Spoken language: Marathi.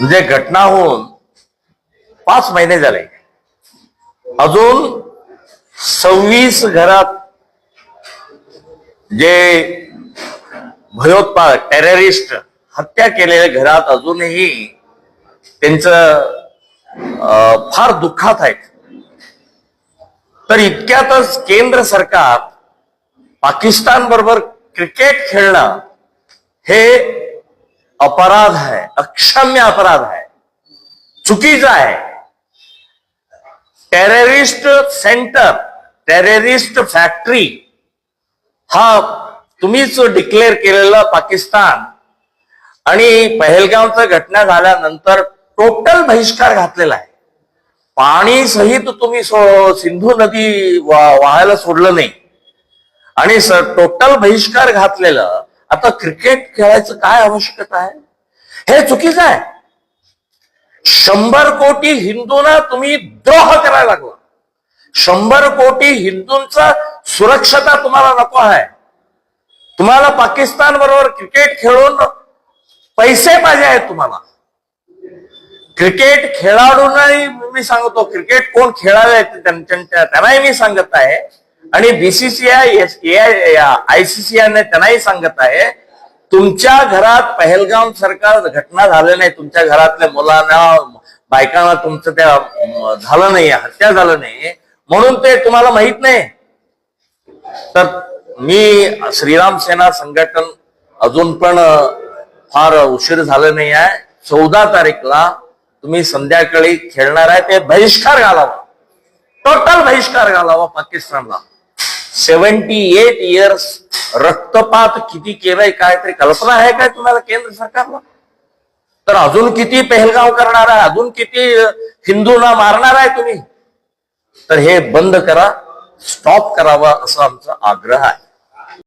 म्हणजे घटना होऊन पाच महिने झाले. अजून सव्वीस घरात जे भयोत्पादक टेररिस्ट हत्या केलेल्या घरात अजूनही त्यांचं अं, फार दुःखात आहेत. तर इतक्यातच केंद्र सरकार पाकिस्तान बरोबर क्रिकेट खेळणं हे अपराध है अक्षम्य अपराध है चुकीचं आहे टेररिस्ट सेंटर टेररिस्ट फॅक्टरी हा तुम्हीच डिक्लेअर केलेला पाकिस्तान. आणि पहलगावचं घटना झाल्यानंतर टोटल बहिष्कार घातलेला आहे. पाणी सहित तुम्ही सो- सिंधू नदी वा- वाहायला सोडलं नाही. आणि टोटल बहिष्कार घातलेलं आता क्रिकेट खेळायचं काय आवश्यकता आहे? हे चुकीचं आहे. शंभर कोटी हिंदूंना तुम्ही द्रोह करायला लागला. शंभर कोटी हिंदूंचा सुरक्षता तुम्हाला नको आहे. तुम्हाला पाकिस्तान बरोबर क्रिकेट खेळून पैसे पाहिजे आहेत तुम्हाला. क्रिकेट खेळाडूंनाही मी सांगतो क्रिकेट कोण खेळावे त्यांच्या त्यांनाही मी सांगत आहे. आणि बीसीसीआय आयसीसीआयने त्यांनाही सांगत आहे तुमच्या घरात पहलगाम सरकार घटना झाल्या नाही तुमच्या घरातल्या मुलांना बायकांना तुमचं त्या झालं नाही हत्या झालं नाही म्हणून ते तुम्हाला माहीत नाही. तर मी श्रीराम सेना संघटन अजून पण फार उशीर झालं नाही आहे. चौदा तारीखला तुम्ही संध्याकाळी खेळणार आहे ते बहिष्कार घालावा. टोटल बहिष्कार घालावा पाकिस्तानला. सेव्हन्टी एट इयर्स रक्तपात किती केलंय काय तरी कल्पना आहे काय तुम्हाला केंद्र सरकारला? तर अजून किती पेहलगाव करणार आहे अजून किती हिंदूंना मारणार आहे तुम्ही? तर हे बंद करा स्टॉप करावा असा आमचा आग्रह आहे.